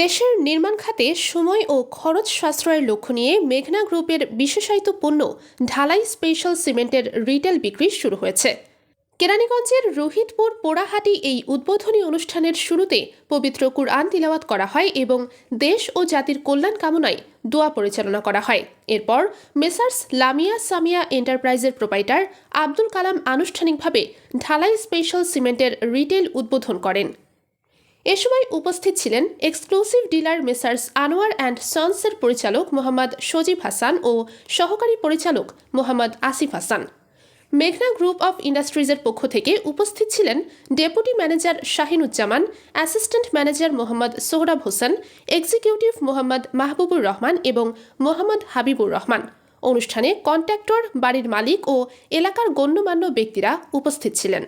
দেশের নির্মাণ খাতে সময় ও খরচ সাশ্রয়ের লক্ষ্য নিয়ে মেঘনা গ্রুপের বিশেষায়িত পণ্য ঢালাই স্পেশাল সিমেন্টের রিটেল বিক্রি শুরু হয়েছে। কেরানীগঞ্জের রোহিতপুর পোড়াহাটি এই উদ্বোধনী অনুষ্ঠানের শুরুতে পবিত্র কুরআন তিলাওয়াত করা হয় এবং দেশ ও জাতির কল্যাণ কামনায় দোয়া পরিচালনা করা হয়। এরপর মেসার্স লামিয়া সামিয়া এন্টারপ্রাইজের প্রোপাইটার আব্দুল কালাম আনুষ্ঠানিকভাবে ঢালাই স্পেশাল সিমেন্টের রিটেল উদ্বোধন করেন। এ সময় উপস্থিত ছিলেন exclusive dealer Messrs Anwar and সন্সের পরিচালক মোহাম্মদ সজীব হাসান ও সহকারী পরিচালক মোহাম্মদ আসিফ হাসান। মেঘনা গ্রুপ অফ ইন্ডাস্ট্রিজের পক্ষ থেকে উপস্থিত ছিলেন deputy manager Shahinuzzaman, assistant manager Mohammad Sohrab Hossain, executive Mohammad Mahbubur Rahman এবং মোহাম্মদ হাবিবুর রহমান। অনুষ্ঠানে কন্ট্রাক্টর, বাড়ির মালিক ও এলাকার গণ্যমান্য ব্যক্তিরা উপস্থিত ছিলেন।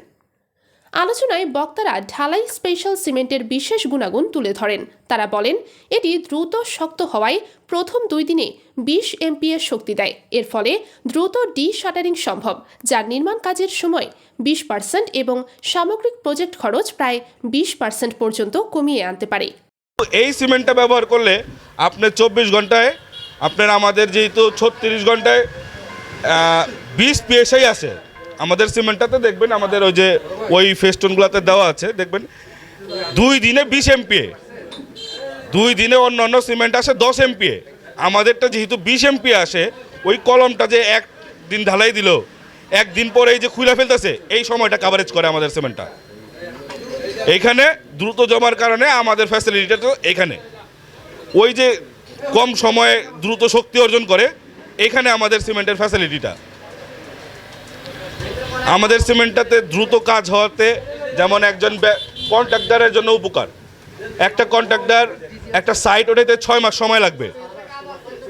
আলোচনায় বক্তারা ঢালাই স্পেশাল সিমেন্টের বিশেষ গুণাগুণ তুলে ধরেন। তারা বলেন, এটি দ্রুত শক্ত হওয়ায় প্রথম দুই দিনে বিশ এমপিএর শক্তি দেয়। এর ফলে দ্রুত ডি শাটারিং সম্ভব যার নির্মাণ কাজের সময় বিশ পার্সেন্ট এবং সামগ্রিক প্রজেক্ট খরচ প্রায় বিশ পার্সেন্ট পর্যন্ত কমিয়ে আনতে পারে। এই সিমেন্টটা ব্যবহার করলে আপনার চব্বিশ ঘন্টায়, আপনার আমাদের যেহেতু ছত্রিশ ঘন্টায় বিশ পিএসআই আছে। আমাদের সিমেন্টটাতে দেখবেন আমাদের ওই যে, ওই ফেস্টনগুলোতে দেওয়া আছে, দেখবেন। দুই দিনে বিশ এমপিএ দুই দিনে অন্য অন্য সিমেন্ট আসে দশ এমপিএ আমাদেরটা যেহেতু বিশ এমপি আসে, ওই কলমটা যে এক দিন ঢালাই দিল, একদিন পরে এই যে খুলে ফেলতেছে, এই সময়টা কাভারেজ করে আমাদের সিমেন্টটা। এইখানে দ্রুত জমার কারণে আমাদের ফ্যাসিলিটিটা তো এখানে। ওই যে কম সময়ে দ্রুত শক্তি অর্জন করে, এখানে আমাদের সিমেন্টের ফ্যাসিলিটিটা আমাদের সিমেন্টটাতে দ্রুত কাজ হওয়াতে যেমন একজন কন্ট্রাক্টারের জন্য উপকার। একটা কন্ট্রাক্টার একটা সাইট ওঠাইতে ছয় মাস সময় লাগবে।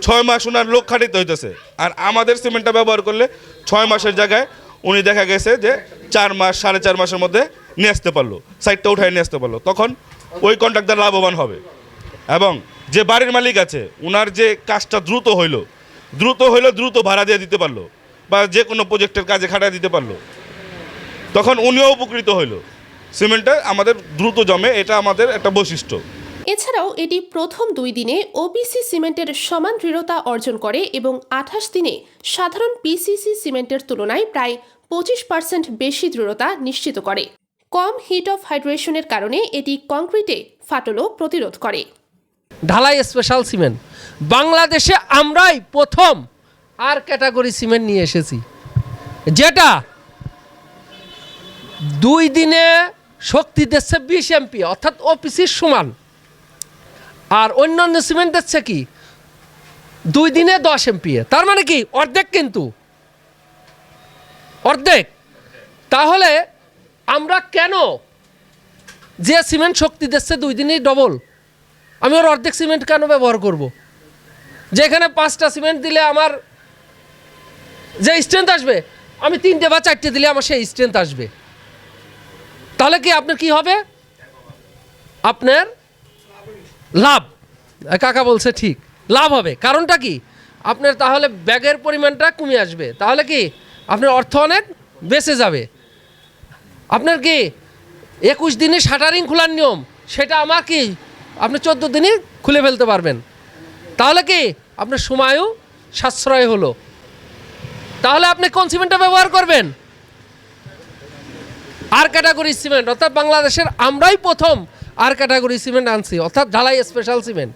ছয় মাস ওনার লোক খাটিতে হইতেছে। আর আমাদের সিমেন্টটা ব্যবহার করলে ছয় মাসের জায়গায় উনি দেখা গেছে যে চার মাস, সাড়ে চার মাসের মধ্যে নিয়ে আসতে পারল সাইটটা উঠায় নিয়ে আসতে পারল। তখন ওই কন্ট্রাক্টর লাভবান হবে। এবং যে বাড়ির মালিক আছে ওনার যে কাজটা দ্রুত হইল দ্রুত হইল দ্রুত ভাড়া দিয়ে দিতে পারল বা যে কোনো প্রজেক্টের কাজে খাটায় দিতে পারল। তখন উনিও উপকৃত হইল। সিমেন্টটা আমাদের দ্রুত জমে এটা আমাদের একটা বৈশিষ্ট্য। এছাড়াও এটি প্রথম দুই দিনে ওবিসি সিমেন্টের সমান দৃঢ়তা অর্জন করে এবং আঠাশ দিনে সাধারণ পিসিসি সিমেন্টের তুলনায় প্রায় পঁচিশ পার্সেন্ট বেশি দৃঢ়তা নিশ্চিত করে। কম হিট অফ হাইড্রেশনের কারণে এটি কংক্রিটে ফাটলও প্রতিরোধ করে। ঢালাই স্পেশাল সিমেন্ট। বাংলাদেশে আমরাই প্রথম আর ক্যাটাগরি সিমেন্ট নিয়ে এসেছি যেটা দুই দিনে শক্তি দিচ্ছে বিশ এমপি, অর্থাৎ ওপিসির সমান। আর অন্যান্য সিমেন্ট দিচ্ছে কি? দুই দিনে দশ এমপি। তার মানে কি? অর্ধেক কিন্তু। অর্ধেক। তাহলে আমরা কেন যে সিমেন্ট শক্তি দিচ্ছে দুই দিনেই ডবল আমি ওর অর্ধেক সিমেন্ট কেন ব্যবহার করব। যেখানে পাঁচটা সিমেন্ট দিলে আমার যে স্ট্রেংথ আসবে, আমি তিনটে বা চারটে দিলে আমার সেই স্ট্রেংথ আসবে। তাহলে কি আপনার কি হবে? আপনার লাভ। কাকা বলছে ঠিক। লাভ হবে। কারণটা কি? আপনার তাহলে ব্যাগের পরিমাণটা কমে আসবে। তাহলে কি? আপনার অর্থ অনেক বেঁচে যাবে। আপনার কি একুশ দিনে শাটারিং খোলার নিয়ম, সেটা আমার কি আপনি চোদ্দ দিনে খুলে ফেলতে পারবেন? তাহলে কি আপনার সময়ও সাশ্রয় হলো? তাহলে আপনি কোন সিমেন্টটা ব্যবহার করবেন? আর ক্যাটাগরি সিমেন্ট অর্থাৎ বাংলাদেশের আমরাই প্রথম আর ক্যাটাগরি সিমেন্ট আনছি, অর্থাৎ ঢালাই স্পেশাল সিমেন্ট